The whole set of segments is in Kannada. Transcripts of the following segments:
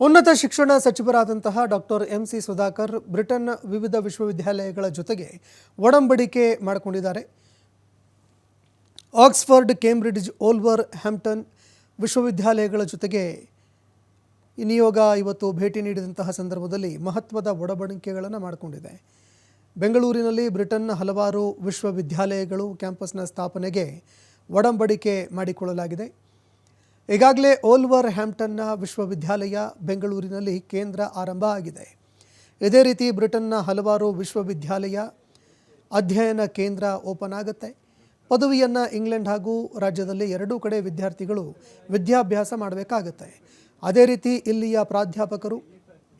ಉನ್ನತ ಶಿಕ್ಷಣ ಸಚಿವರಾದಂತಹ doctor M C Sudhakar Britain ವಿವಿಧ ವಿಶ್ವವಿದ್ಯಾಲಯಗಳ ಜೊತೆಗೆ ಒಡಂಬಡಿಕೆ ಮಾಡಿಕೊಂಡಿದ್ದಾರೆ. ಆಕ್ಸ್ಫರ್ಡ್, ಕೇಂಬ್ರಿಡ್ಜ್, ಓಲ್ವರ್, ಹ್ಯಾಂಪ್ಟನ್ ವಿಶ್ವವಿದ್ಯಾಲಯಗಳ ಜೊತೆಗೆ ನಿಯೋಗ ಇವತ್ತು ಭೇಟಿ ನೀಡಿದಂತಹ ಸಂದರ್ಭದಲ್ಲಿ ಮಹತ್ವದ ಒಡಂಬಡಿಕೆಗಳನ್ನು ಮಾಡಿಕೊಂಡಿದೆ. ಬೆಂಗಳೂರಿನಲ್ಲಿ ಬ್ರಿಟನ್ನ ಹಲವಾರು ವಿಶ್ವವಿದ್ಯಾಲಯಗಳು ಕ್ಯಾಂಪಸ್ನ ಸ್ಥಾಪನೆಗೆ ಒಡಂಬಡಿಕೆ ಮಾಡಿಕೊಳ್ಳಲಾಗಿದೆ. ಈಗಾಗಲೇ ಓಲ್ವರ್ ಹ್ಯಾಂಪ್ಟನ್ನ ವಿಶ್ವವಿದ್ಯಾಲಯ ಬೆಂಗಳೂರಿನಲ್ಲಿ ಕೇಂದ್ರ ಆರಂಭ ಆಗಿದೆ. ಇದೇ ರೀತಿ ಬ್ರಿಟನ್ನ ಹಲವಾರು ವಿಶ್ವವಿದ್ಯಾಲಯ ಅಧ್ಯಯನ ಕೇಂದ್ರ ಓಪನ್ ಆಗುತ್ತೆ. ಪದವಿಯನ್ನು ಇಂಗ್ಲೆಂಡ್ ಹಾಗೂ ರಾಜ್ಯದಲ್ಲಿ ಎರಡೂ ಕಡೆ ವಿದ್ಯಾರ್ಥಿಗಳು ವಿದ್ಯಾಭ್ಯಾಸ ಮಾಡಬೇಕಾಗತ್ತೆ. ಅದೇ ರೀತಿ ಇಲ್ಲಿಯ ಪ್ರಾಧ್ಯಾಪಕರು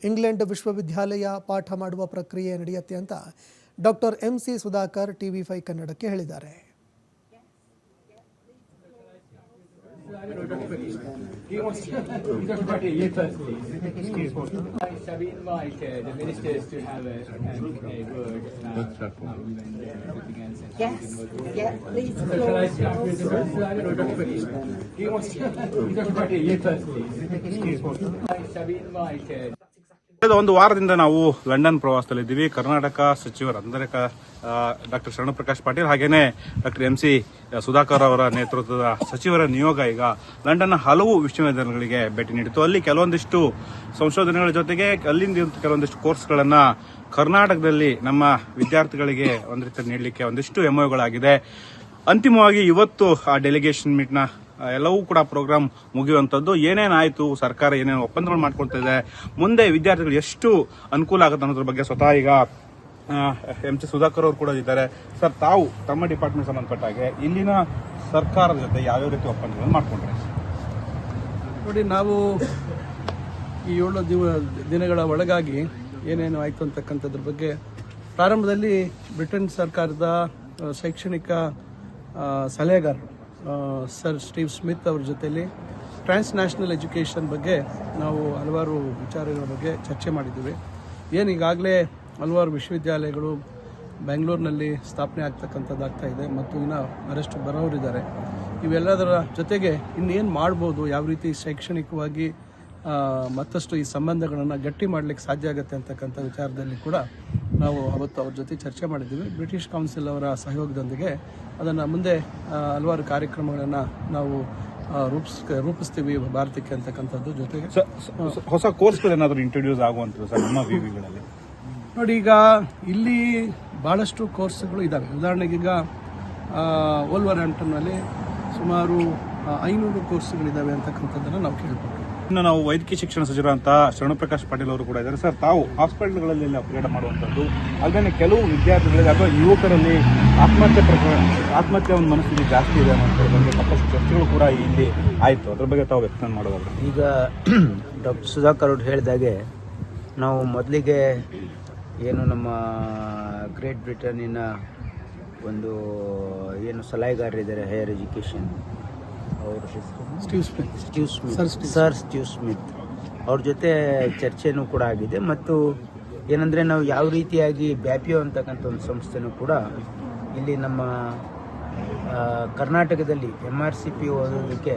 ಇಂಗ್ಲೆಂಡ್ ವಿಶ್ವವಿದ್ಯಾಲಯ ಪಾಠ ಮಾಡುವ ಪ್ರಕ್ರಿಯೆ ನಡೆಯುತ್ತೆ ಅಂತ doctor M C Sudhakar T V five ಕನ್ನಡಕ್ಕೆ ಹೇಳಿದ್ದಾರೆ. He wants to, he's first, please. Excuse me. Shall we invite the ministers to have a, um, a word about Yes, yeah, please. Shall I start with the don't He wants to, he's first, please. Excuse me. Shall we invite ಕಳೆದ ಒಂದು ವಾರದಿಂದ ನಾವು ಲಂಡನ್ ಪ್ರವಾಸದಲ್ಲಿದ್ದೀವಿ. ಕರ್ನಾಟಕ ಸಚಿವರು ಅಂದರೆ ಡಾಕ್ಟರ್ ಶರಣಪ್ರಕಾಶ್ ಪಾಟೀಲ್ ಹಾಗೇನೆ ಡಾಕ್ಟರ್ ಎಂ ಸಿ ಸುಧಾಕರ್ ಅವರ ನೇತೃತ್ವದ ಸಚಿವರ ನಿಯೋಗ ಈಗ ಲಂಡನ್ನ ಹಲವು ವಿಶ್ವವಿದ್ಯಾಲಯಗಳಿಗೆ ಭೇಟಿ ನೀಡಿತು ಅಲ್ಲಿ ಕೆಲವೊಂದಿಷ್ಟು ಸಂಶೋಧನೆಗಳ ಜೊತೆಗೆ ಅಲ್ಲಿಂದ ಕೆಲವೊಂದಿಷ್ಟು ಕೋರ್ಸ್ಗಳನ್ನ ಕರ್ನಾಟಕದಲ್ಲಿ ನಮ್ಮ ವಿದ್ಯಾರ್ಥಿಗಳಿಗೆ ಒಂದು ರೀತಿ ನೀಡಲಿಕ್ಕೆ ಒಂದಿಷ್ಟು ಎಂಒಗಳಾಗಿದೆ ಅಂತಿಮವಾಗಿ ಇವತ್ತು ಆ ಡೆಲಿಗೇಷನ್ ಮೀಟ್ನ ಎಲ್ಲವೂ ಕೂಡ ಪ್ರೋಗ್ರಾಮ್ ಮುಗಿಯುವಂಥದ್ದು. ಏನೇನಾಯಿತು ಸರ್ಕಾರ ಏನೇನು ಒಪ್ಪಂದಗಳು ಮಾಡ್ಕೊಳ್ತಾ ಇದೆ? ಮುಂದೆ ವಿದ್ಯಾರ್ಥಿಗಳು ಎಷ್ಟು ಅನುಕೂಲ ಆಗುತ್ತೆ ಅನ್ನೋದ್ರ ಬಗ್ಗೆ ಸ್ವತಃ ಈಗ ಎಂ ಸಿ ಸುಧಾಕರ್ ಅವರು ಕೂಡ ಇದ್ದಾರೆ. ಸರ್, ತಾವು ತಮ್ಮ ಡಿಪಾರ್ಟ್ಮೆಂಟ್ ಸಂಬಂಧಪಟ್ಟಾಗೆ ಇಲ್ಲಿನ ಸರ್ಕಾರದ ಜೊತೆ ಯಾವ್ಯಾವ ರೀತಿ ಒಪ್ಪಂದಗಳನ್ನು ಮಾಡ್ಕೊಂಡ್ರೆ? ನೋಡಿ, ನಾವು ಈ ಏಳು ದಿನಗಳ ಒಳಗಾಗಿ ಏನೇನು ಆಯಿತು ಅಂತಕ್ಕಂಥದ್ರ ಬಗ್ಗೆ ಪ್ರಾರಂಭದಲ್ಲಿ ಬ್ರಿಟನ್ ಸರ್ಕಾರದ ಶೈಕ್ಷಣಿಕ ಸಲಹೆಗಾರರು ಸರ್ ಸ್ಟೀವ್ ಸ್ಮಿತ್ ಅವ್ರ ಜೊತೆಯಲ್ಲಿ ಟ್ರಾನ್ಸ್ ನ್ಯಾಷನಲ್ ಎಜುಕೇಷನ್ ಬಗ್ಗೆ ನಾವು ಹಲವಾರು ವಿಚಾರಗಳ ಬಗ್ಗೆ ಚರ್ಚೆ ಮಾಡಿದ್ದೀವಿ. ಏನು ಈಗಾಗಲೇ ಹಲವಾರು ವಿಶ್ವವಿದ್ಯಾಲಯಗಳು ಬೆಂಗಳೂರಿನಲ್ಲಿ ಸ್ಥಾಪನೆ ಆಗ್ತಕ್ಕಂಥದ್ದಾಗ್ತಾ ಇದೆ ಮತ್ತು ಇನ್ನು ಅರೆಸ್ಟ್ ಬರೋರಿದ್ದಾರೆ. ಇವೆಲ್ಲದರ ಜೊತೆಗೆ ಇನ್ನೇನು ಮಾಡ್ಬೋದು? ಯಾವ ರೀತಿ ಶೈಕ್ಷಣಿಕವಾಗಿ ಮತ್ತಷ್ಟು ಈ ಸಂಬಂಧಗಳನ್ನು ಗಟ್ಟಿ ಮಾಡಲಿಕ್ಕೆ ಸಾಧ್ಯ ಆಗುತ್ತೆ ಅಂತಕ್ಕಂಥ ವಿಚಾರದಲ್ಲಿ ಕೂಡ ನಾವು ಅವತ್ತು ಅವ್ರ ಜೊತೆ ಚರ್ಚೆ ಮಾಡಿದ್ದೀವಿ. ಬ್ರಿಟಿಷ್ ಕೌನ್ಸಿಲ್ ಅವರ ಸಹಯೋಗದೊಂದಿಗೆ ಅದನ್ನು ಮುಂದೆ ಹಲವಾರು ಕಾರ್ಯಕ್ರಮಗಳನ್ನು ನಾವು ರೂಪಿಸ್ ರೂಪಿಸ್ತೀವಿ ಭಾರತಕ್ಕೆ ಅಂತಕ್ಕಂಥದ್ದು ಜೊತೆಗೆ. ಹೊಸ ಕೋರ್ಸ್ಗಳು ಏನಾದರೂ ಇಂಟ್ರೊಡ್ಯೂಸ್ ಆಗುವಂಥದ್ದು ಸರ್ ನಮ್ಮ ವಿವಿಗಳಲ್ಲಿ ನೋಡಿ ಈಗ ಇಲ್ಲಿ ಭಾಳಷ್ಟು ಕೋರ್ಸ್ಗಳು ಇದ್ದಾವೆ ಉದಾಹರಣೆಗೆ ಈಗ ಓಲ್ವರ್ ಹ್ಯಾಂಪ್ಟನ್ನಲ್ಲಿ ಸುಮಾರು ಐನೂರು ಕೋರ್ಸ್ಗಳಿದ್ದಾವೆ ಅಂತಕ್ಕಂಥದ್ದನ್ನು ನಾವು ಕೇಳ್ಬೋದು. ಇನ್ನು ನಾವು ವೈದ್ಯಕೀಯ ಶಿಕ್ಷಣ ಸಚಿವರಂತ ಶರಣಪ್ರಕಾಶ್ ಪಾಟೀಲ್ ಅವರು ಕೂಡ ಇದ್ದಾರೆ. ಸರ್, ತಾವು ಹಾಸ್ಪಿಟಲ್ಗಳಲ್ಲಿ ಅಪ್ಗ್ರೇಡ್ ಮಾಡುವಂಥದ್ದು ಅಲ್ಲದೆ ಕೆಲವು ವಿದ್ಯಾರ್ಥಿಗಳಿಗೆ ಅಥವಾ ಯುವಕರಲ್ಲಿ ಆತ್ಮಹತ್ಯೆ ಪ್ರಕರಣ, ಆತ್ಮಹತ್ಯೆ ಒಂದು ಮನಸ್ಥಿತಿ ಜಾಸ್ತಿ ಇದೆ ಅನ್ನೋದ್ರ ಬಗ್ಗೆ ಸಾಕಷ್ಟು ಚರ್ಚೆಗಳು ಕೂಡ ಇಲ್ಲಿ ಆಯಿತು. ಅದ್ರ ಬಗ್ಗೆ ತಾವು ವ್ಯಕ್ತ ಮಾಡುವಾಗ ಈಗ ಡಾಕ್ಟರ್ ಸುಧಾಕರ್ ಅವರು ಹೇಳಿದಾಗೆ ನಾವು ಮೊದಲಿಗೆ ಏನು ನಮ್ಮ ಗ್ರೇಟ್ ಬ್ರಿಟನ್ನಿನ ಒಂದು ಏನು ಸಲಹೆಗಾರರಿದ್ದಾರೆ, higher education. Steve Smith Steve sir Steve Smith ಅವ್ರ ಜೊತೆ ಚರ್ಚೆನೂ ಕೂಡ ಆಗಿದೆ ಮತ್ತು ಏನಂದರೆ ನಾವು ಯಾವ ರೀತಿಯಾಗಿ ಬ್ಯಾಪಿಯೋ ಅಂತಕ್ಕಂಥ ಒಂದು ಸಂಸ್ಥೆನೂ ಕೂಡ ಇಲ್ಲಿ ನಮ್ಮ ಕರ್ನಾಟಕದಲ್ಲಿ ಎಂ ಆರ್ ಸಿ ಪಿ ಓದೋದಕ್ಕೆ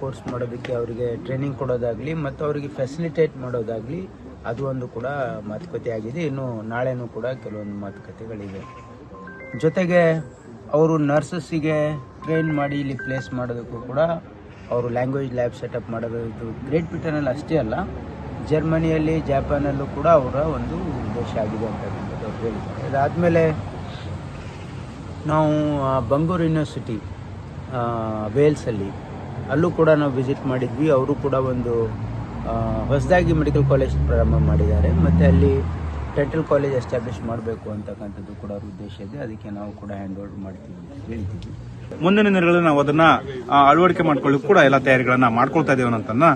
ಕೋರ್ಸ್ ಮಾಡೋದಕ್ಕೆ ಅವರಿಗೆ ಟ್ರೈನಿಂಗ್ ಕೊಡೋದಾಗಲಿ ಮತ್ತು ಅವರಿಗೆ ಫೆಸಿಲಿಟೇಟ್ ಮಾಡೋದಾಗಲಿ ಅದು ಒಂದು ಕೂಡ ಮಾತುಕತೆ ಆಗಿದೆ. ಇನ್ನು ನಾಳೆನೂ ಕೂಡ ಕೆಲವೊಂದು ಮಾತುಕತೆಗಳಿವೆ. ಜೊತೆಗೆ ಅವರು ನರ್ಸಸ್ಸಿಗೆ ಟ್ರೈನ್ ಮಾಡಿ ಇಲ್ಲಿ ಪ್ಲೇಸ್ ಮಾಡೋದಕ್ಕೂ ಕೂಡ ಅವರು ಲ್ಯಾಂಗ್ವೇಜ್ ಲ್ಯಾಬ್ ಸೆಟಪ್ ಮಾಡೋದು ಗ್ರೇಟ್ ಬ್ರಿಟನಲ್ಲಿ ಅಷ್ಟೇ ಅಲ್ಲ ಜರ್ಮನಿಯಲ್ಲಿ ಜಪಾನಲ್ಲೂ ಕೂಡ ಅವರ ಒಂದು ಉದ್ದೇಶ ಆಗಿದೆ ಅಂತಕ್ಕಂಥದ್ದು ಅವ್ರು ಹೇಳಿದ್ದಾರೆ. ಅದಾದಮೇಲೆ ನಾವು ಬಂಗೂರು ಯೂನಿವರ್ಸಿಟಿ ವೇಲ್ಸಲ್ಲಿ ಅಲ್ಲೂ ಕೂಡ ನಾವು ವಿಸಿಟ್ ಮಾಡಿದ್ವಿ. ಅವರು ಕೂಡ ಒಂದು ಹೊಸದಾಗಿ ಮೆಡಿಕಲ್ ಕಾಲೇಜ್ ಪ್ರಾರಂಭ ಮಾಡಿದ್ದಾರೆ. ಮತ್ತು ಅಲ್ಲಿ ಡೆಂಟಲ್ ಕಾಲೇಜ್ ಎಸ್ಟಾಬ್ಲಿಷ್ ಮಾಡಬೇಕು ಅಂತಕ್ಕಂಥದ್ದು ಕೂಡ ಅವ್ರ ಉದ್ದೇಶ ಇದೆ. ಅದಕ್ಕೆ ನಾವು ಕೂಡ ಹ್ಯಾಂಡ್ ಓವರ್ ಮಾಡ್ತೀವಿ ಅಂತ ಹೇಳ್ತೀವಿ. ಮುಂದಿನ ದಿನಗಳಲ್ಲಿ ನಾವು ಅದನ್ನ ಅಳವಡಿಕೆ ಮಾಡ್ಕೊಳ್ಳಿ ಕೂಡ ಎಲ್ಲ ತಯಾರಿಗಳನ್ನ ಮಾಡ್ಕೊಳ್ತಾ ಇದ್ದೇವೆ ಅನ್ನೋದನ್ನ